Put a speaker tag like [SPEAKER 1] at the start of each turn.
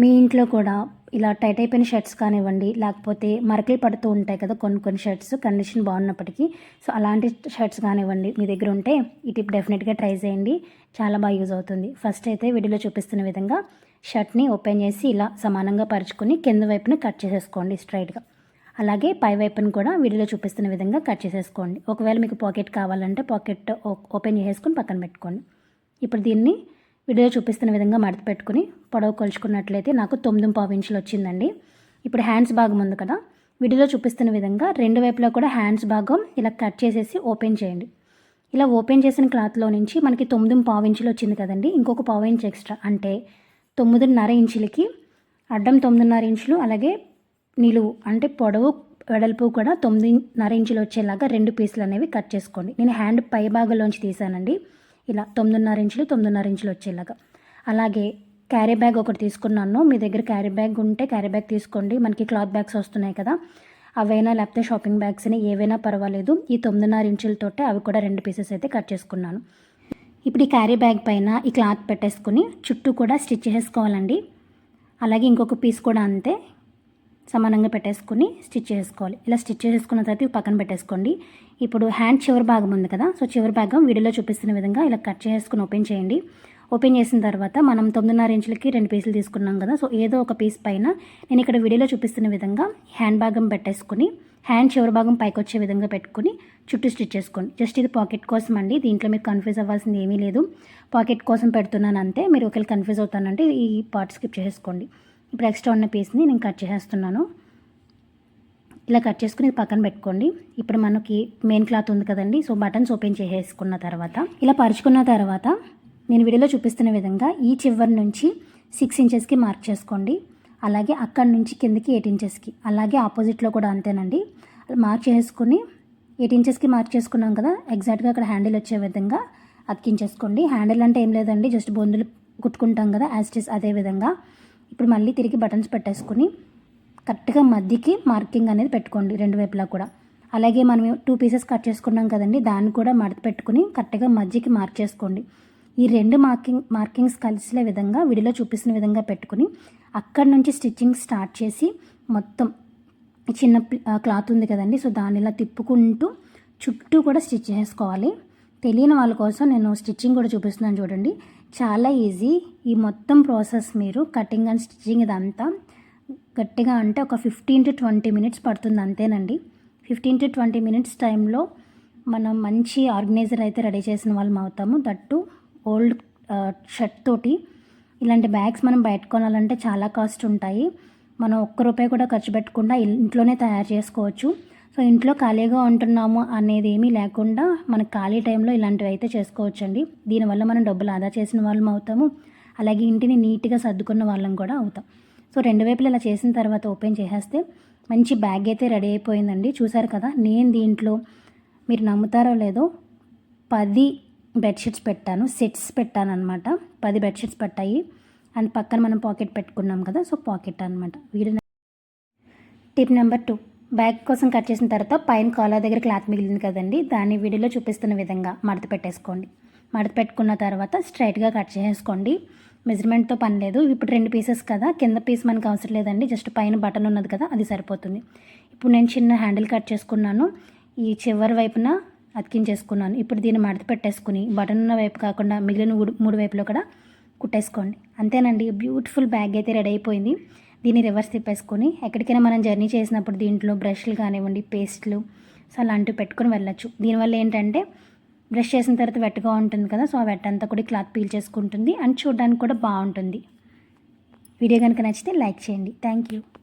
[SPEAKER 1] మీ ఇంట్లో కూడా ఇలా టైట్ అయిపోయిన షర్ట్స్ కానివ్వండి లేకపోతే మరకలు పడుతూ ఉంటాయి కదా కొన్ని కొన్ని షర్ట్స్ కండిషన్ బాగున్నప్పటికీ. సో అలాంటి షర్ట్స్ కానివ్వండి మీ దగ్గర ఉంటే ఈ టిప్ డెఫినెట్గా ట్రై చేయండి. చాలా బాగా యూజ్ అవుతుంది. ఫస్ట్ అయితే వీడియోలో చూపిస్తున్న విధంగా షర్ట్ని ఓపెన్ చేసి ఇలా సమానంగా పరుచుకొని కింద వైపున కట్ చేసేసుకోండి స్ట్రైట్గా. అలాగే పై వైపును కూడా వీడియోలో చూపిస్తున్న విధంగా కట్ చేసేసుకోండి. ఒకవేళ మీకు పాకెట్ కావాలంటే పాకెట్ ఓపెన్ చేసేసుకొని పక్కన పెట్టుకోండి. ఇప్పుడు దీన్ని వీడియో చూపిస్తున్న విధంగా మడత పెట్టుకుని పొడవు కొలుచుకున్నట్లయితే నాకు తొమ్మిది పావు ఇంచులు వచ్చిందండి. ఇప్పుడు హ్యాండ్స్ భాగం ఉంది కదా వీడియోలో చూపిస్తున్న విధంగా రెండు వైపులా కూడా హ్యాండ్స్ భాగం ఇలా కట్ చేసేసి ఓపెన్ చేయండి. ఇలా ఓపెన్ చేసిన క్లాత్లో నుంచి మనకి తొమ్మిది పావు ఇంచులు వచ్చింది కదండి ఇంకొక పావు ఇంచు ఎక్స్ట్రా. అంటే తొమ్మిదిన్నర ఇంచులకి అడ్డం తొమ్మిదిన్నర ఇంచులు అలాగే నిలువు అంటే పొడవు వెడల్పు కూడా తొమ్మిదిన్నర ఇంచులు వచ్చేలాగా రెండు పీసులు అనేవి కట్ చేసుకోండి. నేను హ్యాండ్ పై భాగంలోంచి తీసానండి. ఇలా తొమ్మిదిన్నర ఇంచులు తొమ్మిదిన్నర ఇంచులు వచ్చేలాగా. అలాగే క్యారీ బ్యాగ్ ఒకటి తీసుకున్నాను. మీ దగ్గర క్యారీ బ్యాగ్ ఉంటే క్యారీ బ్యాగ్ తీసుకోండి. మనకి క్లాత్ బ్యాగ్స్ వస్తున్నాయి కదా. అవైనా లేకపోతే షాపింగ్ బ్యాగ్స్ అని ఏవైనా పర్వాలేదు. ఈ తొమ్మిదిన్నర ఇంచులతోటే అవి కూడా రెండు పీసెస్ అయితే కట్ చేసుకున్నాను. ఇప్పుడు ఈ క్యారీ బ్యాగ్ పైన ఈ క్లాత్ పెట్టేసుకుని చుట్టూ కూడా స్టిచ్ చేసుకోవాలండి. అలాగే ఇంకొక పీస్ కూడా అంతే. సమానంగా పెట్టేసుకుని స్టిచ్ చేసుకోవాలి. ఇలా స్టిచ్ చేసుకున్న తర్వాత పక్కన పెట్టేసుకోండి. ఇప్పుడు హ్యాండ్ చివరి భాగం ఉంది కదా సో చివరి భాగం వీడియోలో చూపిస్తున్న విధంగా ఇలా కట్ చేసుకుని ఓపెన్ చేయండి. ఓపెన్ చేసిన తర్వాత మనం తొమ్మిదిన్నర ఇంచులకి రెండు పీసులు తీసుకున్నాం కదా సో ఏదో ఒక పీస్ పైన నేను ఇక్కడ వీడియోలో చూపిస్తున్న విధంగా హ్యాండ్ భాగం పెట్టేసుకుని హ్యాండ్ చివరి భాగం పైకి వచ్చే విధంగా పెట్టుకుని చుట్టూ స్టిచ్ చేసుకోండి. జస్ట్ ఇది పాకెట్ కోసం అండి దీంట్లో మీరు కన్ఫ్యూజ్ అవ్వాల్సింది ఏమీ లేదు. పాకెట్ కోసం పెడుతున్నాను అంతే మీరు ఒకవేళ కన్ఫ్యూజ్ అవుతానంటే ఈ పార్ట్ స్కిప్ చేసుకోండి. ఇప్పుడు ఎక్స్ట్రా ఉన్న పీస్ని నేను కట్ చేసేస్తున్నాను. ఇలా కట్ చేసుకుని పక్కన పెట్టుకోండి. ఇప్పుడు మనకి మెయిన్ క్లాత్ ఉంది కదండి సో బటన్స్ ఓపెన్ చేసేసుకున్న తర్వాత ఇలా పరుచుకున్న తర్వాత నేను వీడియోలో చూపిస్తున్న విధంగా ఈ చివరి నుంచి సిక్స్ ఇంచెస్కి మార్క్ చేసుకోండి. అలాగే అక్కడి నుంచి కిందకి ఎయిట్ ఇంచెస్కి అలాగే ఆపోజిట్లో కూడా అంతేనండి. మార్క్ చేసుకుని ఎయిట్ ఇంచెస్కి మార్క్ చేసుకున్నాం కదా ఎగ్జాక్ట్గా అక్కడ హ్యాండిల్ వచ్చే విధంగా అతికించేసుకోండి. హ్యాండిల్ అంటే ఏం లేదండి జస్ట్ బొందులు కుట్టుకుంటాం కదా యాస్టిస్ అదే విధంగా. ఇప్పుడు మళ్ళీ తిరిగి బటన్స్ పెట్టేసుకుని కరెక్ట్గా మధ్యకి మార్కింగ్ అనేది పెట్టుకోండి రెండు వైపులా కూడా. అలాగే మనం టూ పీసెస్ కట్ చేసుకున్నాం కదండి దాన్ని కూడా మడత పెట్టుకుని కరెక్ట్గా మధ్యకి మార్క్ చేసుకోండి. ఈ రెండు మార్కింగ్ మార్కింగ్స్ కలిసే విధంగా వీడియోలో చూపిస్తున్న విధంగా పెట్టుకుని అక్కడి నుంచి స్టిచ్చింగ్ స్టార్ట్ చేసి మొత్తం చిన్న క్లాత్ ఉంది కదండి సో దాన్ని ఇలా తిప్పుకుంటూ చుట్టూ కూడా స్టిచ్ చేసుకోవాలి. తెలియని వాళ్ళ కోసం నేను స్టిచ్చింగ్ కూడా చూపిస్తున్నాను చూడండి. చాలా ఈజీ ఈ మొత్తం ప్రాసెస్ మీరు కటింగ్ అండ్ స్టిచ్చింగ్ ఇదంతా గట్టిగా అంటే ఒక ఫిఫ్టీన్ టు ట్వంటీ మినిట్స్ పడుతుంది అంతేనండి. ఫిఫ్టీన్ టు ట్వంటీ మినిట్స్ టైంలో మనం మంచి ఆర్గనైజర్ అయితే రెడీ చేసిన వాళ్ళం అవుతాము. దట్టు ఓల్డ్ షర్ట్ తోటి. ఇలాంటి బ్యాగ్స్ మనం బయట కొనాలంటే చాలా కాస్ట్ ఉంటాయి. మనం ఒక్క రూపాయి కూడా ఖర్చు పెట్టకుండా ఇంట్లోనే తయారు చేసుకోవచ్చు. సో ఇంట్లో ఖాళీగా ఉంటున్నాము అనేది ఏమీ లేకుండా మన ఖాళీ టైంలో ఇలాంటివి అయితే చేసుకోవచ్చండి. దీనివల్ల మనం డబ్బులు ఆదా చేసిన వాళ్ళం అవుతాము. అలాగే ఇంటిని నీట్గా సర్దుకున్న వాళ్ళం కూడా అవుతాం. సో రెండు వైపులు ఇలా చేసిన తర్వాత ఓపెన్ చేసేస్తే మంచి బ్యాగ్ అయితే రెడీ అయిపోయిందండి. చూసారు కదా నేను దీంట్లో మీరు నమ్ముతారో లేదో పది బెడ్షీట్స్ పెట్టాను. సెట్స్ పెట్టాను అనమాట పది బెడ్షీట్స్ పట్టాయి. అండ్ పక్కన మనం పాకెట్ పెట్టుకున్నాం కదా సో పాకెట్ అనమాట video tip number two. Bag కోసం కట్ చేసిన తర్వాత పైన కాలర్ దగ్గర క్లాత్ మిగిలింది కదండి దాన్ని వీడియోలో చూపిస్తున్న విధంగా మడత పెట్టేసుకోండి. మడత పెట్టుకున్న తర్వాత స్ట్రైట్గా కట్ చేసుకోండి మెజర్మెంట్తో పని లేదు. ఇప్పుడు రెండు పీసెస్ కదా కింద పీస్ మనకు అవసరం లేదండి. జస్ట్ పైన బటన్ ఉన్నది కదా అది సరిపోతుంది. ఇప్పుడు నేను చిన్న హ్యాండిల్ కట్ చేసుకున్నాను. ఈ చివరి వైపున అతికించేసుకున్నాను. ఇప్పుడు దీన్ని మడత పెట్టేసుకుని బటన్ ఉన్న వైపు కాకుండా మిగిలిన మూడు వైపులో కూడా కుట్టేసుకోండి. అంతేనండి బ్యూటిఫుల్ బ్యాగ్ అయితే రెడీ అయిపోయింది. దీన్ని రివర్స్ తిప్పేసుకొని ఎక్కడికైనా మనం జర్నీ చేసినప్పుడు దీంట్లో బ్రష్లు కానివ్వండి పేస్ట్లు సో అలాంటివి పెట్టుకొని వెళ్ళచ్చు. దీనివల్ల ఏంటంటే బ్రష్ చేసిన తర్వాత వెట్టగా ఉంటుంది కదా సో ఆ వెట్ అంతా కూడా క్లాత్ పీల్ చేసుకుంటుంది. అండ్ చూడడానికి కూడా బాగుంటుంది. వీడియో కనుక నచ్చితే లైక్ చేయండి. Thank you